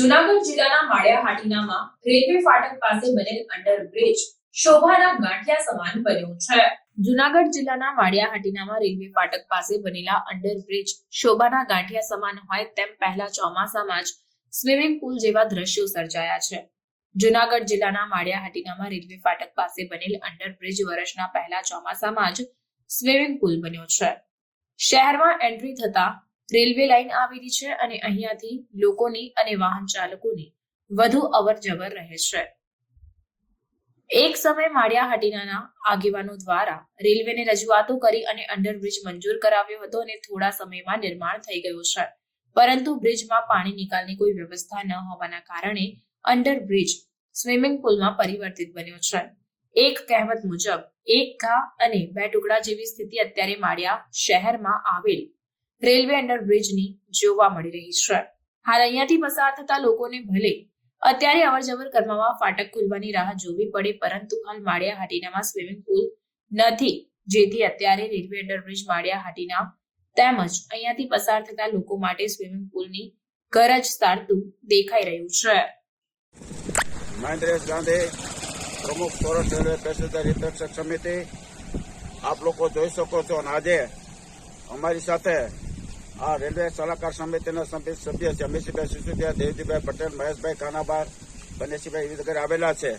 જુનાગઢ જિલ્લાના માળિયા હાટીનામાં રેલવે ફાટક પાસે બનેલ અંડરબ્રિજ શોભાના ગાંઠિયા સમાન બન્યો છે. જુનાગઢ જિલ્લાના માળિયા હાટીનામાં રેલવે ફાટક પાસે બનેલા અંડરબ્રિજ શોભાના ગાંઠિયા સમાન હોય તેમ પહેલા ચોમાસામાં જ સ્વિમિંગ પુલ જેવા દ્રશ્યો સર્જાયા છે. જુનાગઢ જિલ્લાના માળિયા હાટીનામાં રેલવે ફાટક પાસે બનેલ અંડરબ્રિજ વર્ષના પહેલા ચોમાસામાં જ સ્વિમિંગ પુલ બન્યો છે. શહેરમાં એન્ટ્રી થતા રેલવે લાઇન આવેલી છે અને અહીંયાથી લોકોની અને વાહન ચાલકોની વધુ અવર જવર રહે છે. એક સમય માળિયા હાટીનાના આગેવાનો દ્વારા રેલવેને રજૂઆતો કરી અને અંડરબ્રિજ મંજૂર કરાવ્યો હતો અને થોડા સમયમાં નિર્માણ થઈ ગયું છે. પરંતુ બ્રિજમાં પાણી નિકાલની કોઈ વ્યવસ્થા ન હોવાના કારણે અંડરબ્રિજ સ્વિમિંગ પુલમાં પરિવર્તિત બન્યો છે. એક કહેવત મુજબ, એક ઘા અને બે ટુકડા જેવી સ્થિતિ અત્યારે માળિયા શહેરમાં આવેલ રેલવે અંડરબ્રિજની જોવા મળી રહી છે. હાલ અહીંયાથી પસાર થતા લોકોને ભલે અત્યારે અવરજવર કરવામાં ફાટક ખુલવાની રાહ જોવી પડે, પરંતુ હાલ માળિયા હાટીનામાં સ્વિમિંગ પુલ નથી, જેથી અત્યારે રેલવે અંડરબ્રિજ માળિયા હાટીના તેમજ અહીંયાથી પસાર થતા લોકો માટે સ્વિમિંગ પુલની ગરજ સારતું દેખાઈ રહ્યું છે. મહેન્દ્રેશ ગાંધી પ્રમુખ સોરઠ રેલવે પેસેન્જર હિતરક્ષક સમિતિ, આપ લોકો જોઈ શકો છો અને આજે અમારી સાથે આ રેલવે સલાહકાર સમિતિના સભ્ય સભ્ય છે, અમિતસિંહભાઈ સિસોદિયા, દેવજીભાઈ પટેલ, મહેશભાઈ કાનાબાર, બનેશીભાઈ એવી વગેરે આવેલા છે.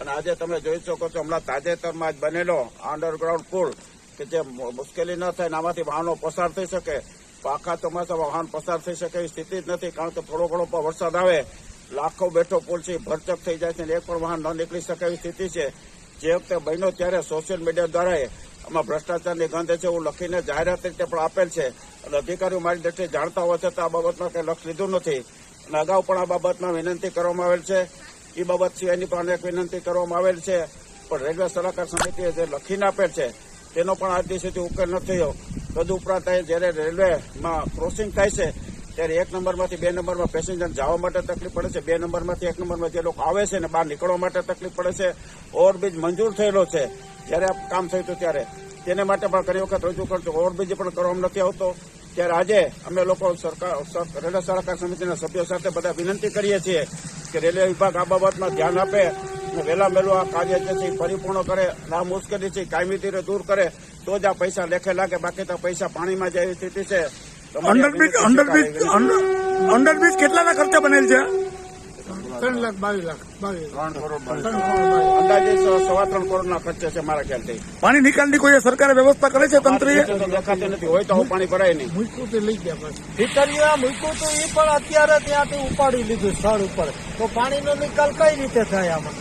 અને આજે તમે જોઈ શકો છો, હમણાં તાજેતરમાં જ બનેલો અંડરગ્રાઉન્ડ પુલ કે જે મુશ્કેલી ન થાય આમાંથી વાહનો પસાર થઈ શકે. પાકા ચોમાસામાં વાહન પસાર થઈ શકે એવી સ્થિતિ જ નથી, કારણ કે થોડો ઘણો પણ વરસાદ આવે, લાખો બેઠો પુલ છે ભરચક થઈ જાય છે અને એક પણ વાહન ન નીકળી શકે એવી સ્થિતિ છે. જે વખતે બન્યો ત્યારે સોશિયલ મીડિયા દ્વારા આમાં ભ્રષ્ટાચારની ગંધ છે એવું લખીને જાહેરાત રીતે પણ આપેલ છે. અને અધિકારીઓ મારી દ્રષ્ટિએ જાણતા હોવા છતાં આ બાબતમાં કંઈ લક્ષ લીધું નથી. અને અગાઉ પણ આ બાબતમાં વિનંતી કરવામાં આવેલ છે. એ બાબત સિવાયની પણ અનેક વિનંતી કરવામાં આવેલ છે. પણ રેલવે સલાહકાર સમિતિએ જે લખીને આપેલ છે, તેનો પણ આજ દિવસ સુધી ઉકેલ ન થયો. તદુપરાંત જ્યારે રેલવેમાં ક્રોસિંગ થાય છે ત્યારે એક નંબરમાંથી બે નંબરમાં પેસેન્જર જવા માટે તકલીફ પડે છે. બે નંબરમાંથી એક નંબરમાં જે લોકો આવે છે ને બહાર નીકળવા માટે તકલીફ પડે છે. ઓવરબ્રિજ મંજૂર થયેલો છે. જ્યારે કામ થયું હતું ત્યારે. તેને માટે પણ ઘણી વખત રજૂ કરતો ઓવરબ્રિજ પણ કરવામાં નથી આવતો. ત્યારે આજે અમે લોકો સરકાર, સર- રેલવે સલાહકાર સમિતિના સભ્યો સાથે બધા વિનંતી કરીએ છીએ કે રેલવે વિભાગ આ બાબતમાં ધ્યાન આપે અને વહેલા વહેલું આ કાર્ય જે છે પરિપૂર્ણ કરે આ મુશ્કેલી છે, કાયમી રીતે દૂર કરે, તો જ આ પૈસા લેખે લાગે, બાકી તો પૈસા પાણીમાં એવી સ્થિતિ છે. અંડરબ્રિજ અંડરબ્રિજ અંડરબ્રિજ કેટલાના ખર્ચે બનેલ છે? ત્રણ લાખ બાવીસ લાખ બાવીસ ત્રણ કરોડ ત્રણ. કરોડ ના સવા ત્રણ કરોડના ખર્ચે છે મારા ખ્યાલથી. પાણી નિકાલની કોઈ સરકારે વ્યવસ્થા કરે છે તંત્રએ? તો દેખાતી નથી હોય તો હું પાણી ભરાય નહીં. મૂકું તે લઈ ગયા ભીતરિયા મૂક્યું તો એ પણ અત્યારે ત્યાંથી ઉપાડી લીધું સ્થળ ઉપર. તો પાણીનો નિકાલ કઈ રીતે થાય આમાં?